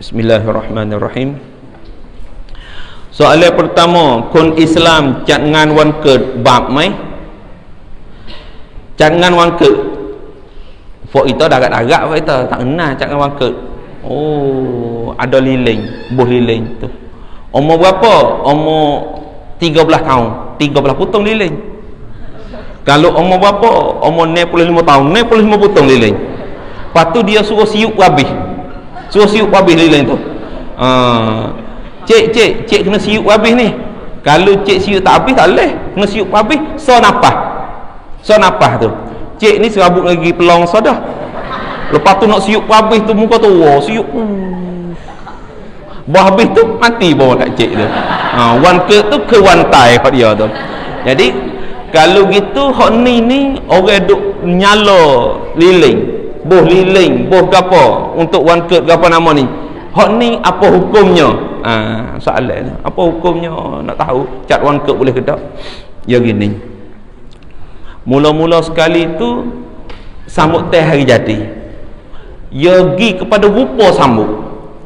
Bismillahirrahmanirrahim. Soalan pertama Kun Islam jangan wan ke bab mai? Jangan wan ke? Fok itu dah agak-agak Fok itu tak kenal jangan wan ke? Oh ada liling Buh liling tu. Umur berapa? Umur 13 tahun. 13 putong liling Kalau umur berapa? Umur 65 tahun 65 putong liling Lepas tu dia suruh siup habis suruh siup habis lilin tu. Uh, cik cik cik kena siup habis ni. Kalau cik siup tak habis tak boleh. Kena siup habis so napah so napah tu. Cik ni serabut lagi pelong so dah. Lepas tu nak siup habis tu muka tu siup. Bah habis tu mati bawa tak cik tu. Uh, one ke tu ke one tie dia tu. Jadi kalau gitu hok ni ni orang duk nyala lilin boh liling boh gapo untuk one cut gapo nama ni? Hak ni apa hukumnya? Ha, soalan. Apa hukumnya? Nak tahu. Cat one cut boleh ke tak? Ya gini. Mula-mula sekali tu sambut teh hari jadi. Ya gi kepada rupa sambut.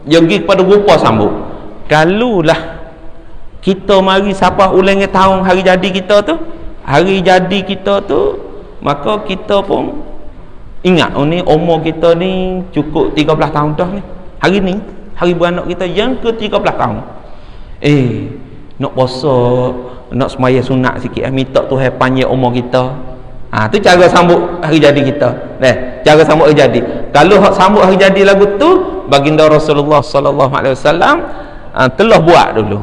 Ya gi kepada rupa sambut. Kalulah kita mari siapa ulang tahun hari jadi kita tu hari jadi kita tu maka kita pun Ingat oh ni umur kita ni cukup 13 tahun dah ni. Hari ni, hari beranak kita yang ke 13 tahun. Eh, nak puasa, nak semaya sunat sikit, eh, minta Tuhan panjang umur kita. Ha, tu cara sambut hari jadi kita. Eh, cara sambut hari jadi. Kalau hak sambut hari jadi lagu tu, baginda Rasulullah sallallahu alaihi wasallam ha, telah buat dulu.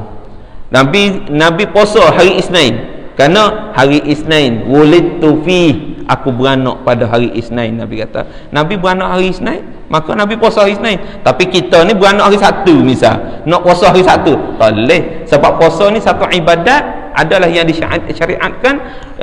Nabi Nabi puasa hari Isnin. Kerana hari Isnin wulidtu fi aku beranak pada hari Isnin Nabi kata. Nabi beranak hari Isnin maka Nabi puasa hari Isnin. Tapi kita ni beranak hari Sabtu misal nak puasa hari Sabtu. Tak boleh. Sebab puasa ni satu ibadat adalah yang disyariatkan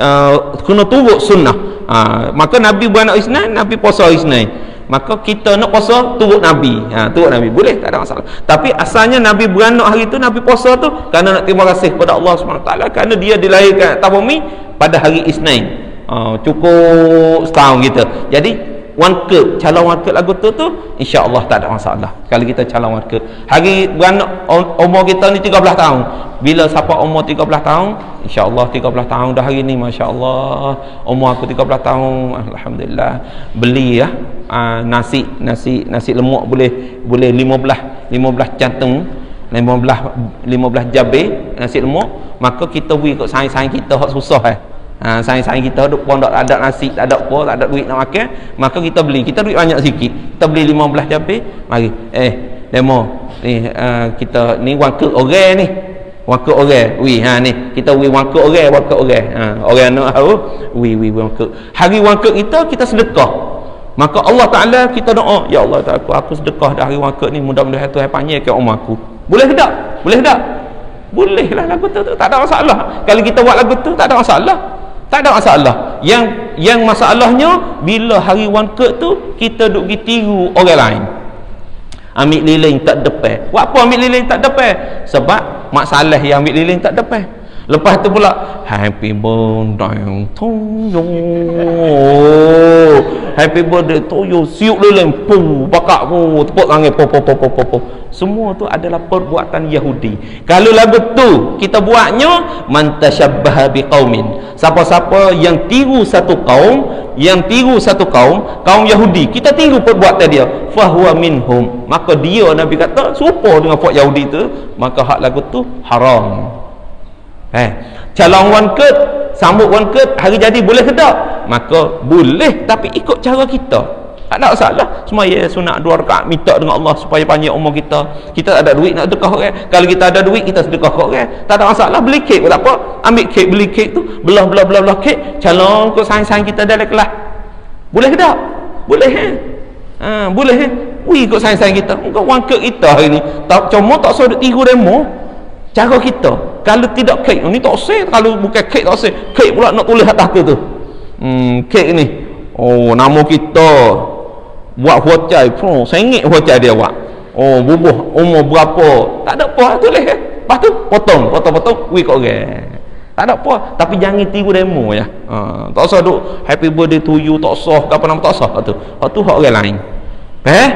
uh, kena turut sunnah. Uh, maka Nabi beranak hari Isnin Nabi puasa hari Isnin. Maka kita nak puasa turut Nabi. Ha, turut Nabi. Boleh tak ada masalah. Tapi asalnya Nabi beranak hari itu Nabi puasa tu kerana nak terima kasih kepada Allah SWT kerana dia dilahirkan atas bumi pada hari Isnin uh, cukup setahun kita. Jadi ke calon ke lagu tu tu insyaAllah tak ada masalah. Kalau kita calon ke hari beranak umur kita ni 13 tahun. Bila siapa umur 13 tahun insyaAllah 13 tahun dah hari ni Masya Allah umur aku 13 tahun Alhamdulillah. Beli ya. Uh, nasi nasi nasi lemak boleh boleh 15 15 jantung 15 15 jabe nasi lemak. Maka kita beri kot saing-saing kita hak susah eh ha, sayang-sayang kita duk pun tak ada nasi tak ada apa tak ada duit nak makan maka kita beli. Kita duit banyak sikit. Kita beli 15 jabe mari. Eh demo. Ni uh, kita ni wangkut orang ni. Wangkut orang. Wi ha ni. Kita wi wangkut orang wangkut orang. Ha orang nak tahu. Wi wi wangkut hari wangkut kita kita sedekah. Maka Allah Taala kita doa ya Allah tak aku aku sedekah dah hari wangkut ni. Mudah-mudahan Tuhan panjangkan umur aku. Boleh ke tak? Boleh tak? Boleh lah lagu tu, tu tak ada masalah. Kalau kita buat lagu tu tak ada masalah tak ada masalah. Yang yang masalahnya bila hari wangkut tu kita duk pergi tiru orang lain. Ambil lilin tak depan. Buat apa ambil lilin tak depan? Sebab masalah yang ambil lilin tak depan lepas tu pula happy birthday to you. Happy birthday to you. Siuk lilin pu bakak pu tepuk tangan pu pu pu pu pu semua tu adalah perbuatan Yahudi. Kalau lagu tu kita buatnya man tashabbaha biqaumin. Siapa-siapa yang tiru satu kaum yang tiru satu kaum kaum Yahudi kita tiru perbuatan dia. Fahuwa minhum. Maka dia Nabi kata serupa dengan buat Yahudi tu. Maka hak lagu tu haram Eh, calon cut, sambut cut, hari jadi boleh ke tak? Maka boleh tapi ikut cara kita. Tak ada masalah. Semaya sunat dua rakaat minta dengan Allah supaya panjang umur kita. Kita tak ada duit nak sedekah orang. Kalau kita ada duit kita sedekah orang. Tak ada masalah beli kek pun apa. Ambil kek beli kek tu, belah belah belah belah kek, calon kau sayang-sayang kita dalam kelas. Boleh ke tak? Boleh eh? Ha, boleh eh? Wih ikut sayang-sayang kita. Engkau wangkut kita hari ni. Tak cuma tak suruh tiru demo. Cara kita kalau tidak kek ni tak usah. Kalau bukan kek tak usah. Kek pula nak tulis atas tu. Tu hmm, kek ni. Oh nama kita. Buat huacai pun sengit huacai dia buat. Oh bubuh umur berapa? Tak ada apa tulis eh. Lepas tu potong potong potong. Wih kok tak ada apa tapi jangan tiru demo ya. Ha, tak usah duk happy birthday to you. Tak usah. Apa nama tak usah. Tu tu hak orang lain. Eh